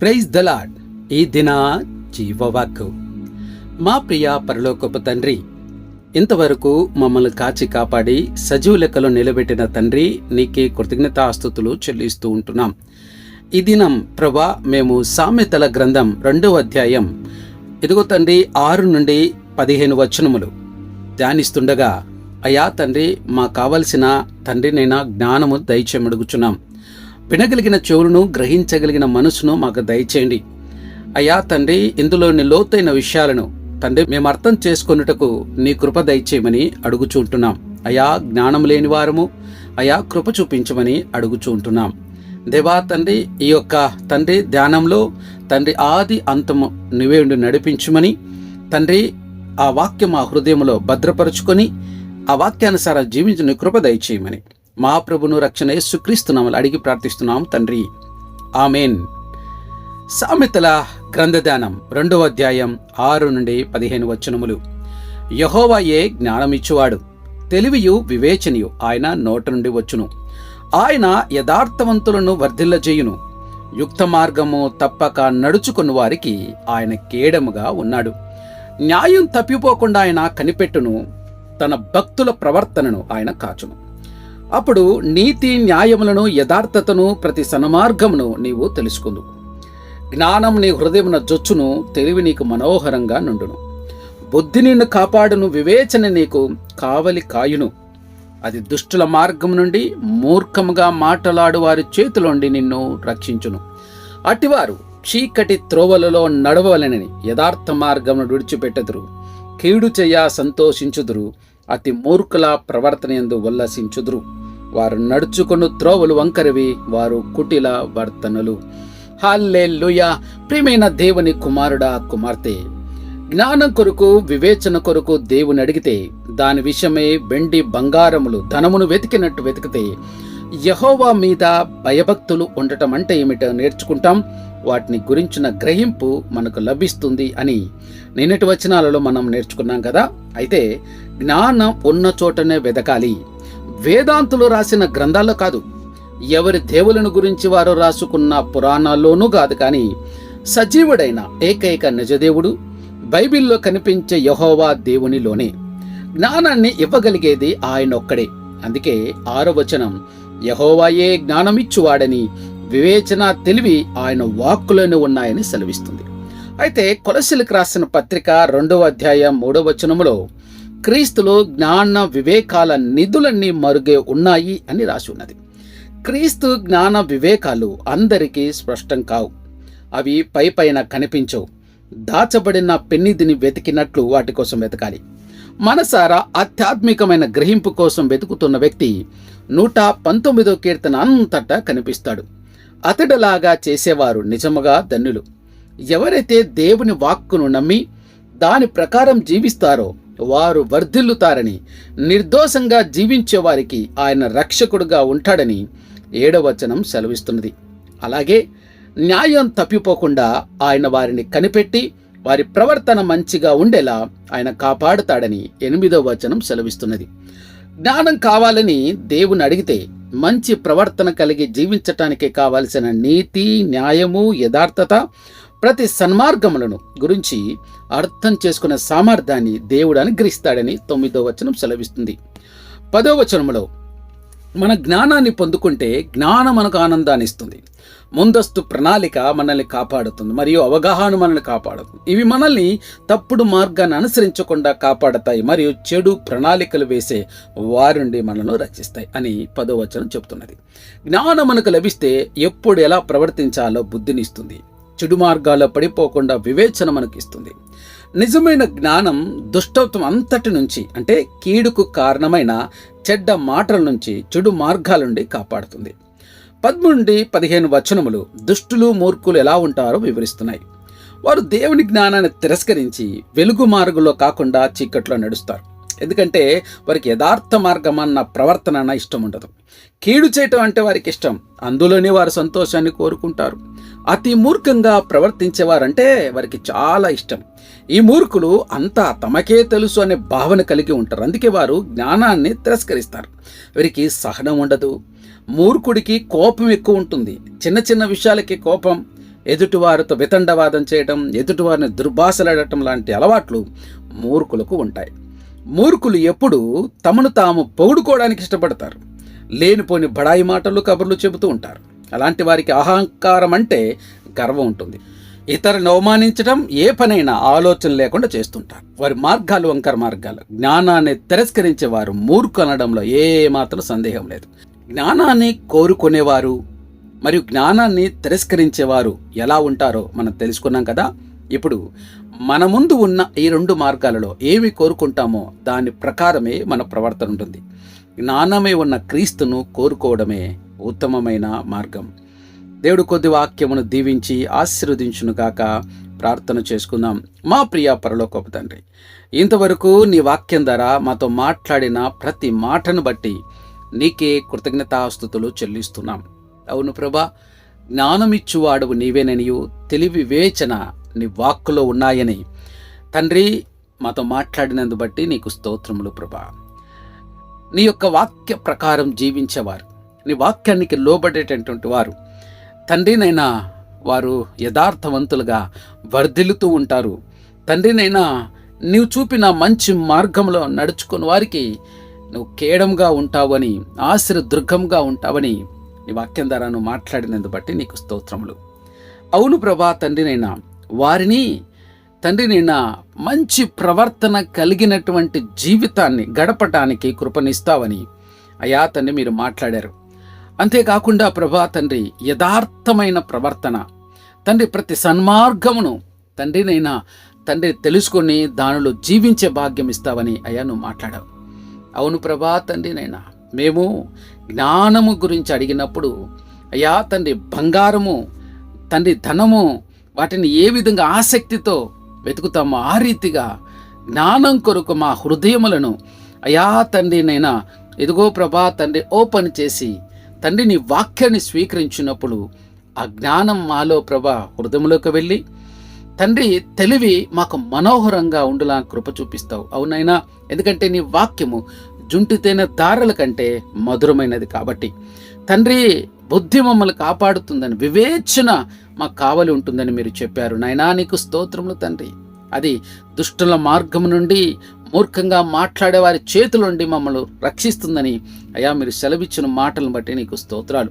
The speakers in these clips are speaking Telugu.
ప్రైజ్ దలాడ్ ఈ దిన జీవవాక్కు. మా ప్రియ పరలోకపు తండ్రి ఇంతవరకు మమ్మల్ని కాచి కాపాడి సజీవ లెక్కలో నిలబెట్టిన తండ్రి నీకే కృతజ్ఞతాస్తుతులు చెల్లిస్తూ ఉంటున్నాం. ఈ దినం ప్రభా మేము సామెతల గ్రంథం రెండవ అధ్యాయం ఇదిగో తండ్రి ఆరు నుండి పదిహేను వచనములు. ధ్యానిస్తుండగా అయా తండ్రి మా కావలసిన తండ్రినైనా జ్ఞానము దయచేమడుగుచున్నాం వినగలిగిన చెవులను గ్రహించగలిగిన మనసును మాకు దయచేయండి. అయ్యా తండ్రి ఇందులోని లోతైన విషయాలను తండ్రి మేము అర్థం చేసుకొనుటకు నీ కృప దయచేయమని అడుగుచుంటున్నాం అయా జ్ఞానం లేని వారము. అయా కృప చూపించమని అడుగుచుంటున్నాం దేవా తండ్రి ఈ యొక్క తండ్రి ధ్యానంలో తండ్రి ఆది అంతము నువ్వే ఉండి నడిపించమని తండ్రి ఆ వాక్యం ఆ హృదయంలో భద్రపరుచుకొని ఆ వాక్యానుసారం జీవించిన కృప దయచేయమని. మా ప్రభును రక్షణ యేసుక్రీస్తునామలు అడిగి ప్రార్థిస్తున్నాం తండ్రి. ఆమెన్. సామెతల గ్రంథధ్యానం రెండవ అధ్యాయం ఆరు నుండి పదిహేను వచనములు. యహోవాయే జ్ఞానమిచ్చువాడు తెలివియు వివేచనియు ఆయన నోట నుండి వచ్చును. ఆయన యథార్థవంతులను వర్ధిల్లజేయును. యుక్త మార్గము తప్పక నడుచుకున్న వారికి ఆయన కేడముగా ఉన్నాడు. న్యాయం తప్పిపోకుండా ఆయన కనిపెట్టును. తన భక్తుల ప్రవర్తనను ఆయన కాచును. అప్పుడు నీతి న్యాయములను యథార్థతను ప్రతి సన్మార్గమును నీవు తెలుసుకుందు జ్ఞానం నీ హృదయమున జొచ్చును తెలివి నీకు మనోహరంగా నుండును. బుద్ధి నిన్ను కాపాడును వివేచన నీకు కావలి కాయును. అది దుష్టుల మార్గం నుండి మూర్ఖముగా మాటలాడు వారి చేతిలోండి నిన్ను రక్షించును. అటివారు చీకటి త్రోవలలో నడవలనని యథార్థ మార్గమును విడిచిపెట్టదురు. కీడు చేయ సంతోషించుదురు. అతి మూర్ఖుల ప్రవర్తన ఎందు ఉల్లసించుదురు. వారు నడుచుకొను త్రోవలు వంకరవి వారు కుటిల వర్తనలు. హల్లెలూయా! ప్రియమైన దేవుని కుమారుడా కుమార్తె! జ్ఞానం కొరకు వివేచన కొరకు దేవుని అడిగితే దాని విషయమే వెండి బంగారములు ధనమును వెతికినట్టు వెతికితే యహోవా మీద భయభక్తులు ఉండటం అంటే ఏమిటో నేర్చుకుంటాం. వాటిని గురించిన గ్రహింపు మనకు లభిస్తుంది అని నిన్నటి వచనాలలో మనం నేర్చుకున్నాం కదా. అయితే జ్ఞానం ఉన్న చోటనే వెదకాలి. వేదాంతులు రాసిన గ్రంథాల్లో కాదు. ఎవరి దేవులను గురించి వారు రాసుకున్న పురాణాల్లోనూ కాదు కానీ సజీవుడైన ఏకైక నిజదేవుడు బైబిల్లో కనిపించే యహోవా దేవునిలోనే. జ్ఞానాన్ని ఇవ్వగలిగేది ఆయన ఒక్కడే. అందుకే ఆరో వచనం యహోవాయే జ్ఞానమిచ్చువాడని వివేచన తెలివి ఆయన వాక్కులోనే ఉన్నాయని సెలవిస్తుంది. అయితే కొలసిలకు రాసిన పత్రిక రెండవ అధ్యాయం మూడవ వచనములో క్రీస్తులో జ్ఞాన వివేకాల నిధులన్నీ మరుగే ఉన్నాయి అని రాసి ఉన్నది. క్రీస్తు జ్ఞాన వివేకాలు అందరికీ స్పష్టం కావు. అవి పై పైన కనిపించవు. దాచబడిన పెన్నిధిని వెతికినట్లు వాటి కోసం వెతకాలి. మనసారా ఆధ్యాత్మికమైన గ్రహింపు కోసం వెతుకుతున్న వ్యక్తి నూట పంతొమ్మిదో కీర్తన అంతటా కనిపిస్తాడు. అతడిలాగా చేసేవారు నిజముగా ధన్యులు. ఎవరైతే దేవుని వాక్కును నమ్మి దాని ప్రకారం జీవిస్తారో వారు వర్ధిల్లుతారని నిర్దోషంగా జీవించేవారికి ఆయన రక్షకుడుగా ఉంటాడని ఏడవచనం సెలవిస్తున్నది. అలాగే న్యాయం తప్పిపోకుండా ఆయన వారిని కనిపెట్టి వారి ప్రవర్తన మంచిగా ఉండేలా ఆయన కాపాడుతాడని ఎనిమిదవ వచనం సెలవిస్తున్నది. జ్ఞానం కావాలని దేవుని అడిగితే మంచి ప్రవర్తన కలిగి జీవించటానికి కావలసిన నీతి న్యాయము యథార్థత ప్రతి సన్మార్గములను గురించి అర్థం చేసుకునే సామర్థ్యాన్ని దేవుడు అనుగ్రహిస్తాడని తొమ్మిదో వచనం సెలవిస్తుంది. పదో వచనములో మన జ్ఞానాన్ని పొందుకుంటే జ్ఞానం మనకు ఆనందాన్ని ఇస్తుంది. ముందస్తు ప్రణాళిక మనల్ని కాపాడుతుంది మరియు అవగాహన మనల్ని కాపాడుతుంది. ఇవి మనల్ని తప్పుడు మార్గాన్ని అనుసరించకుండా కాపాడతాయి మరియు చెడు ప్రణాళికలు వేసే వారి నుండి మనల్ని రక్షిస్తాయి అని పదోవచనం చెబుతున్నది చెప్తున్నది. జ్ఞానం మనకు లభిస్తే ఎప్పుడు ఎలా ప్రవర్తించాలో బుద్ధినిస్తుంది. చెడు మార్గాల్లో పడిపోకుండా వివేచన మనకి ఇస్తుంది. నిజమైన జ్ఞానం దుష్టత్వం అంతటి నుంచి అంటే కీడుకు కారణమైన చెడ్డ మాటల నుంచి చెడు మార్గాల నుండి కాపాడుతుంది. పద్ము నుండి పదిహేను వచనములు దుష్టులు మూర్ఖులు ఎలా ఉంటారో వివరిస్తున్నాయి. వారు దేవుని జ్ఞానాన్ని తిరస్కరించి వెలుగు మార్గంలో కాకుండా చీకట్లో నడుస్తారు. ఎందుకంటే వారికి యథార్థ మార్గం అన్న ప్రవర్తన అన్న ఇష్టం ఉండదు. కీడు చేయటం అంటే వారికి ఇష్టం. అందులోనే వారు సంతోషాన్ని కోరుకుంటారు. అతి మూర్ఖంగా ప్రవర్తించేవారంటే వారికి చాలా ఇష్టం. ఈ మూర్ఖులు అంతా తమకే తెలుసు అనే భావన కలిగి ఉంటారు. అందుకే వారు జ్ఞానాన్ని తిరస్కరిస్తారు. వీరికి సహనం ఉండదు. మూర్ఖుడికి కోపం ఎక్కువ ఉంటుంది. చిన్న చిన్న విషయాలకి కోపం ఎదుటివారితో వితండవాదం చేయడం ఎదుటివారిని దుర్భాషలాడటం లాంటి అలవాట్లు మూర్ఖులకు ఉంటాయి. మూర్ఖులు ఎప్పుడూ తమను తాము పొగుడుకోవడానికి ఇష్టపడతారు. లేనిపోని బడాయి మాటలు కబుర్లు చెబుతూ ఉంటారు. అలాంటి వారికి అహంకారం అంటే గర్వం ఉంటుంది. ఇతరులను అవమానించడం ఏ పనైనా ఆలోచన లేకుండా చేస్తుంటారు. వారి మార్గాలు వంకర మార్గాలు. జ్ఞానాన్ని తిరస్కరించే వారు మూర్ఖు అనడంలో ఏమాత్రం సందేహం లేదు. జ్ఞానాన్ని కోరుకునేవారు మరియు జ్ఞానాన్ని తిరస్కరించేవారు ఎలా ఉంటారో మనం తెలుసుకున్నాం కదా. ఇప్పుడు మన ముందు ఉన్న ఈ రెండు మార్గాలలో ఏమి కోరుకుంటామో దాని ప్రకారమే మన ప్రవర్తన ఉంటుంది. జ్ఞానమే ఉన్న క్రీస్తును కోరుకోవడమే ఉత్తమమైన మార్గం. దేవుడు కొద్ది వాక్యమును దీవించి ఆశీర్వదించునుగాక ప్రార్థన చేసుకుందాం. మా ప్రియ పరలోకపు తండ్రి ఇంతవరకు నీ వాక్యం ద్వారా మాతో మాట్లాడిన ప్రతి మాటను బట్టి నీకే కృతజ్ఞతాస్థుతులు చెల్లిస్తున్నాం. అవును ప్రభా జ్ఞానమిచ్చువాడవు నీవేననియు తెలివి వివేచన నీ వాక్కులో ఉన్నాయని. తండ్రి మాతో మాట్లాడినందు బట్టి నీకు స్తోత్రములు ప్రభా. నీ యొక్క వాక్య ప్రకారం జీవించేవారు నీ వాక్యానికి లోబడేటటువంటి వారు. తండ్రినైనా వారు యథార్థవంతులుగా వర్ధిల్లుతూ ఉంటారు. తండ్రినైనా నీవు చూపిన మంచి మార్గంలో నడుచుకుని వారికి నువ్వు కేడంగా ఉంటావని ఆశ్ర దుర్గంగా ఉంటావని నీ వాక్యం ద్వారా నువ్వు మాట్లాడినందు బట్టి నీకు స్తోత్రములు. అవును ప్రభా తండ్రినైనా వారిని తండ్రినైనా మంచి ప్రవర్తన కలిగినటువంటి జీవితాన్ని గడపటానికి కృపనిస్తావని అయా తండ్రి మీరు మాట్లాడారు. అంతేకాకుండా ప్రభా తండ్రి యథార్థమైన ప్రవర్తన. తండ్రి ప్రతి సన్మార్గమును తండ్రినైనా తండ్రి తెలుసుకొని దానిలో జీవించే భాగ్యం ఇస్తావని అయ్యా నువ్వు మాట్లాడావు. అవును ప్రభా తండ్రి నైనా. మేము జ్ఞానము గురించి అడిగినప్పుడు అయ్యా తండ్రి బంగారము తండ్రి ధనము వాటిని ఏ విధంగా ఆసక్తితో వెతుకుతామో ఆ రీతిగా జ్ఞానం కొరకు మా హృదయములను అయా తండ్రి నైనా ఎదుగో ప్రభా తండ్రి ఓపెన్ చేసి తండ్రి నీ వాక్యాన్ని స్వీకరించినప్పుడు ఆ జ్ఞానం మాలో ప్రభా హృదయంలోకి వెళ్ళి తండ్రి తెలివి మాకు మనోహరంగా ఉండులా కృప చూపిస్తావు. అవునైనా ఎందుకంటే నీ వాక్యము జుంటితేన దారుల కంటే మధురమైనది కాబట్టి. తండ్రి బుద్ధి మమ్మల్ని కాపాడుతుందని వివేచన మాకు కావలి ఉంటుందని మీరు చెప్పారు. నాయనా నీకు స్తోత్రములు తండ్రి. అది దుష్టుల మార్గం నుండి మూర్ఖంగా మాట్లాడే వారి చేతుల నుండి మమ్మల్ని రక్షిస్తుందని అయా మీరు సెలవిచ్చిన మాటలను బట్టి నీకు స్తోత్రాలు.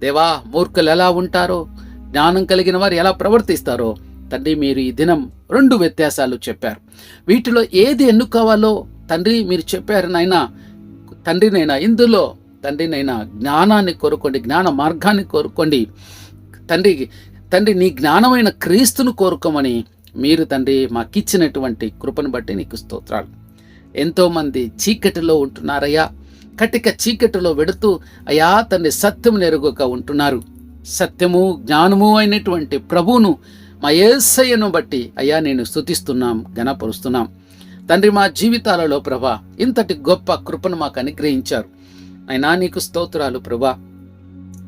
దేవా మూర్ఖులు ఎలా ఉంటారో జ్ఞానం కలిగిన వారు ఎలా ప్రవర్తిస్తారో తండ్రి మీరు ఈ దినం రెండు వ్యత్యాసాలు చెప్పారు. వీటిలో ఏది ఎన్నుకోవాలో తండ్రి మీరు చెప్పారు నాయన తండ్రినైనా ఇందులో తండ్రినైనా జ్ఞానాన్ని కోరుకోండి జ్ఞాన మార్గాన్ని కోరుకోండి. తండ్రి తండ్రి నీ జ్ఞానమైన క్రీస్తును కోరుకోమని మీరు తండ్రి మాకిచ్చినటువంటి కృపను బట్టి నీకు స్తోత్రాలు. ఎంతోమంది చీకటిలో ఉంటున్నారయ్యా. కటిక చీకటిలో వెడుతూ అయా తండ్రి సత్యము నెరుగుక ఉంటున్నారు. సత్యము జ్ఞానము అయినటువంటి ప్రభువును మా ఏసయ్యను బట్టి అయ్యా నేను స్తుతిస్తున్నాం గణపరుస్తున్నాం తండ్రి మా జీవితాలలో ప్రభా ఇంతటి గొప్ప కృపను మాకు అనుగ్రహించారు. అయినా నీకు స్తోత్రాలు ప్రభా.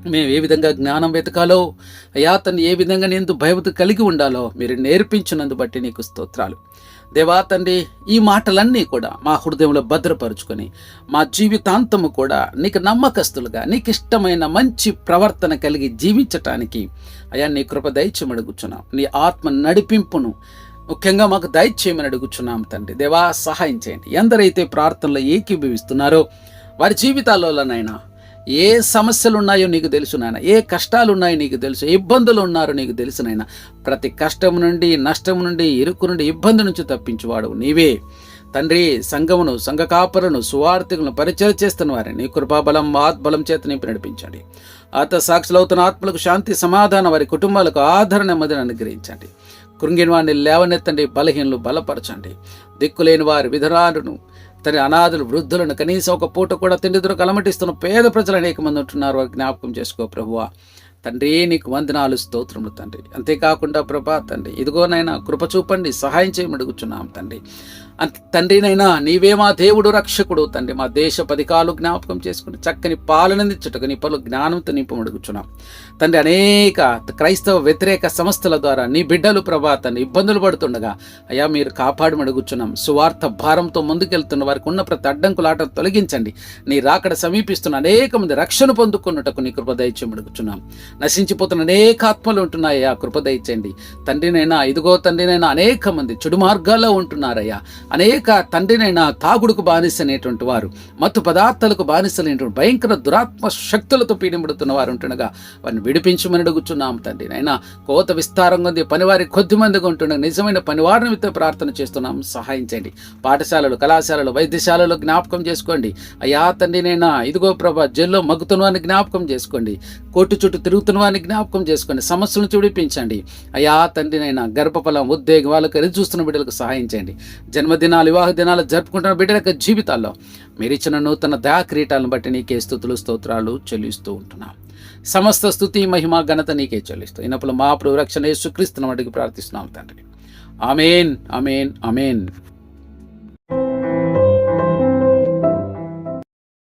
మేము ఏ విధంగా జ్ఞానం వెతకాలో అయా తను ఏ విధంగా నేను భయభక్తి కలిగి ఉండాలో మీరు నేర్పించినందు బట్టి నీకు స్తోత్రాలు. దేవా తండ్రి ఈ మాటలన్నీ కూడా మా హృదయంలో భద్రపరుచుకొని మా జీవితాంతము కూడా నీకు నమ్మకస్తులుగా నీకు ఇష్టమైన మంచి ప్రవర్తన కలిగి జీవించటానికి అయా నీ కృప దయచేయమని అడుగుచున్నాం. నీ ఆత్మ నడిపింపును ముఖ్యంగా మాకు దయచేయమని అడుగుచున్నాం తండ్రి. దేవా సహాయం చేయండి. ఎందరైతే ప్రార్థనలో ఏకీభవిస్తున్నారో వారి జీవితాలలోనైనా ఏ సమస్యలు ఉన్నాయో నీకు తెలుసు నాయన. ఏ కష్టాలు ఉన్నాయో నీకు తెలుసు. ఇబ్బందులు ఉన్నారో నీకు తెలుసు నాయన. ప్రతి కష్టం నుండి నష్టం నుండి ఇరుకు నుండి ఇబ్బంది నుంచి తప్పించువాడు నీవే. తండ్రి సంఘమును సంఘ కాపరును సువార్థికులను పరిచయం చేస్తున్న వారిని నీ కృపాబలం ఆత్బలం చేత నింపి నడిపించండి. ఆత సాక్షులవుతున్న ఆత్మలకు శాంతి సమాధానం వారి కుటుంబాలకు ఆదరణ నెమ్మదిని అనుగ్రహించండి. కృంగిన వారిని లేవనెత్తండి బలహీనలు బలపరచండి. దిక్కులేని వారి విధురాలను తన అనాథులు వృద్ధులను కనీసం ఒక పూట కూడా తిండి దొరక అలమటిస్తున్న పేద ప్రజలు అనేక మంది ఉంటున్నారు. వారి జ్ఞాపకం చేసుకో ప్రభువా. తండ్రి నీకు వందనాలు స్తోత్రములు తండ్రి. అంతేకాకుండా ప్రభా తండ్రి ఇదిగోనైనా కృప చూపండి సహాయం చేయమడుగుచున్నాం తండ్రి. అంత తండ్రినైనా నీవే మా దేవుడు రక్షకుడు తండ్రి. మా దేశ పదికాలు జ్ఞాపకం చేసుకుని చక్కని పాలనందించుటకు నీ పలు జ్ఞానంతో నింపమడుగుచున్నాం. తండ్రి అనేక క్రైస్తవ వ్యతిరేక సంస్థల ద్వారా నీ బిడ్డలు ప్రభా తండ్రి ఇబ్బందులు పడుతుండగా అయా మీరు కాపాడమడుగుచున్నాం. సువార్థ భారంతో ముందుకెళ్తున్న వారికి ఉన్న ప్రతి అడ్డంకులాట తొలగించండి. నీ రాకడ సమీపిస్తున్న అనేక మంది రక్షణ పొందుకున్నటకు నీ కృప దయచేయమడుగుచున్నాం. నశించిపోతున్న అనేక ఆత్మలు ఉంటున్నాయ్యా కృప దయచేయండి. తండ్రినైనా ఇదిగో తండ్రినైనా అనేక మంది చెడు మార్గాల్లో ఉంటున్నారయ్యా. అనేక తండ్రినైనా తాగుడుకు బానిసనేటువంటి వారు మత్తు పదార్థాలకు బానిసలేటువంటి భయంకర దురాత్మ శక్తులతో పీడింపడుతున్న వారు ఉంటుండగా వారిని విడిపించమని అడుగుచున్నాం తండ్రి. నైనా కోత విస్తారంగా ఉంది పనివారి కొద్ది మందిగా ఉంటుండగా నిజమైన పనివారిని ప్రార్థన చేస్తున్నాం సహాయం చేయండి. పాఠశాలలు కళాశాలలు వైద్యశాలలో జ్ఞాపకం చేసుకోండి. అయ్యా తండ్రి నైనా ఇదిగో ప్రభా జైల్లో మగ్గుతున్న వారిని జ్ఞాపకం చేసుకోండి. కోర్టు చుట్టూ తిరుగుతున్న వారిని జ్ఞాపకం చేసుకోండి సమస్యలను చూడిపించండి. అయ్యా తండ్రినైనా గర్భఫలం ఉద్యోగం వాళ్ళకి ఎదురు చూస్తున్న బిడ్డలకు సహాయం చేయండి. జన్మదినాలు వివాహ దినాలు జరుపుకుంటున్న బిడ్డల యొక్క జీవితాల్లో మీరు ఇచ్చిన నూతన దయా క్రీటాలను బట్టి నీకే స్థుతులు స్తోత్రాలు చెల్లిస్తూ ఉంటున్నాం. సమస్త స్థుతి మహిమ ఘనత నీకే చెల్లిస్తూ ఇన్నప్పుడు మా ప్రభు రక్షణ యేసుక్రీస్తున్న అడిగి ప్రార్థిస్తున్నాం తండ్రి. అమేన్ అమేన్ అమేన్